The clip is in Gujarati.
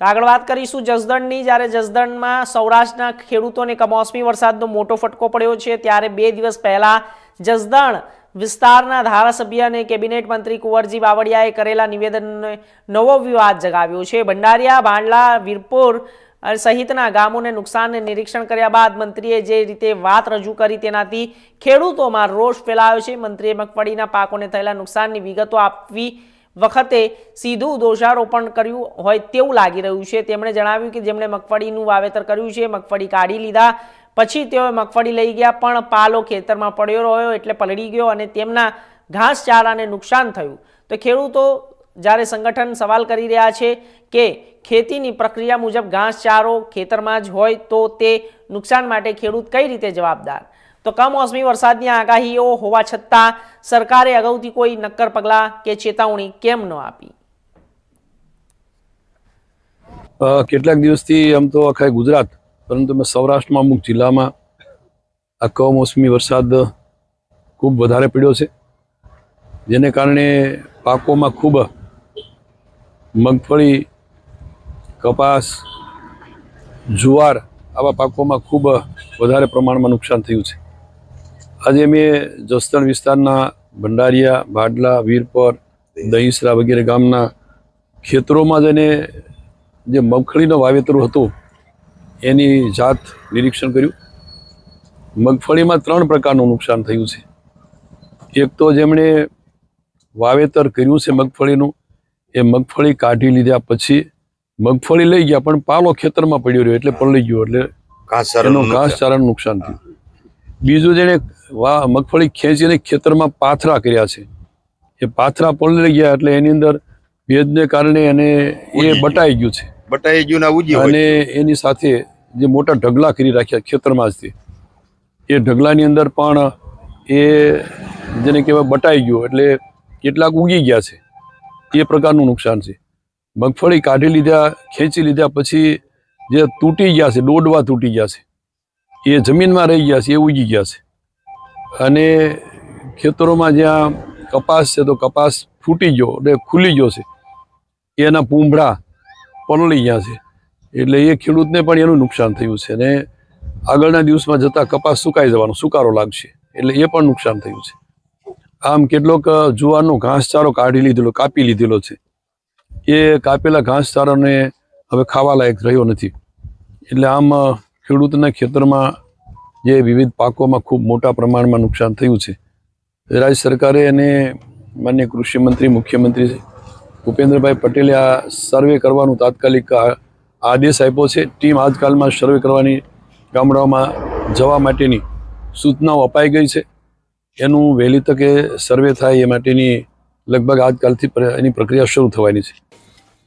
તો આગળ વાત કરીશું જસદણની. જ્યારે જસદણમાં સૌરાષ્ટ્રના ખેડૂતોને કમોસમી વરસાદનો મોટો ફટકો પડ્યો છે, ત્યારે બે દિવસ પહેલા જસદણ વિસ્તારના ધારાસભ્ય અને કેબિનેટ મંત્રી કુંવરજી બાવળિયાએ કરેલા નિવેદનને નવો વિવાદ જગાવ્યો છે. ભંડારિયા, ભાંડલા, વીરપુર સહિતના ગામોને નુકસાનને નિરીક્ષણ કર્યા બાદ મંત્રીએ જે રીતે વાત રજૂ કરી તેનાથી ખેડૂતોમાં રોષ ફેલાયો છે. મંત્રીએ મગફળીના પાકોને થયેલા નુકસાનની વિગતો આપવી વખતે સીધું દોષારોપણ કર્યું હોય તેવું લાગી રહ્યું છે. તેમણે જણાવ્યું કે જેમણે મગફળીનું વાવેતર કર્યું છે, મગફળી કાઢી લીધા. પછી તેઓ મગફળી લઈ ગયા, પણ પાલો ખેતરમાં પડ્યો રહ્યો એટલે પલળી ગયો અને તેમના ઘાસચારાને નુકસાન થયું. તો ખેડૂતો જ્યારે સંગઠન સવાલ કરી રહ્યા છે કે ખેતીની પ્રક્રિયા મુજબ ઘાસચારો ખેતરમાં જ હોય તો તે નુકસાન માટે ખેડૂત કઈ રીતે જવાબદાર? તો કમોસમી વરસાદની આગાહીઓ હોવા છતાં સરકારે અગાઉથી કોઈ નક્કર પગલાં કે ચેતવણી કેમ ન આપી? કેટલાક દિવસથી આમ તો આખા ગુજરાત, પરંતુ મેં સૌરાષ્ટ્રમાં અમુક જિલ્લામાં આ કમોસમી વરસાદ ખૂબ વધારે પડ્યો છે, જેને કારણે પાકોમાં ખૂબ મગફળી, કપાસ, જુવાર આવા પાકોમાં ખૂબ વધારે પ્રમાણમાં નુકસાન થયું છે. આજે મેં જસદણ વિસ્તારના ભંડારિયા ભાડલા વીરપર દહીસરા વગેરે ગામના ખેતરોમાં જઈને જે મગફળીનું વાવેતર હતું એની જાત નિરીક્ષણ કર્યું. મગફળીમાં ત્રણ પ્રકારનું નુકસાન થયું છે. એક તો જેમણે વાવેતર કર્યું છે મગફળીનું એ મગફળી કાઢી લીધા પછી મગફળી લઈ ગયા પણ પાલો ખેતરમાં પડ્યો રહ્યો એટલે પલળી ગયો એટલે ઘાસ ઘાસચારાનું નુકસાન થયું. બીજું જેણે મગફળી ખેંચીને ખેતરમાં પાથરા કર્યા છે. એ પાથરા પલળી ગયા એટલે એની અંદર ભેજને કારણે એને એ બટાઈ ગયું છે. બટાઈ ગયું ના અને એની સાથે જે મોટા ઢગલા કરી રાખ્યા ખેતરમાં જ એ ઢગલાની અંદર પણ એ જેને કહેવાય બટાઈ ગયું એટલે કેટલાક ઉગી ગયા છે. એ પ્રકારનું નુકસાન છે. મગફળી કાઢી લીધા ખેંચી લીધા પછી જે તૂટી ગયા છે દોડવા તૂટી ગયા છે. એ જમીનમાં રહી ગયા છે, એ ઉગી ગયા છે. અને ખેતરોમાં જ્યાં કપાસ છે તો કપાસ ફૂટી ગયો એટલે ખુલી ગયો છે. એના પૂંભળા પલળી ગયા છે. એટલે એ ખેડૂતને પણ એનું નુકસાન થયું છે અને આગળના દિવસમાં જતા કપાસ સુકાઈ જવાનો સુકારો લાગશે. એટલે એ પણ નુકસાન થયું છે. આમ કેટલોક જુવારનો ઘાસચારો કાઢી લીધેલો, કાપી લીધેલો છે. એ કાપેલા ઘાસચારાને હવે ખાવા લાયક રહ્યો નથી. એટલે આમ ખેડૂતના ખેતરમાં જે વિવિધ પાકોમાં ખૂબ મોટા પ્રમાણમાં નુકસાન થયું છે, રાજ્ય સરકારે અને માન્ય કૃષિમંત્રી મુખ્યમંત્રી ભૂપેન્દ્રભાઈ પટેલે આ સર્વે કરવાનું તાત્કાલિક આદેશ આપ્યો છે. ટીમ આજકાલમાં સર્વે કરવાની ગામડાઓમાં જવા માટેની સૂચનાઓ અપાઈ ગઈ છે. એનું વહેલી તકે સર્વે થાય એ માટેની લગભગ આજકાલથી એની પ્રક્રિયા શરૂ થવાની છે.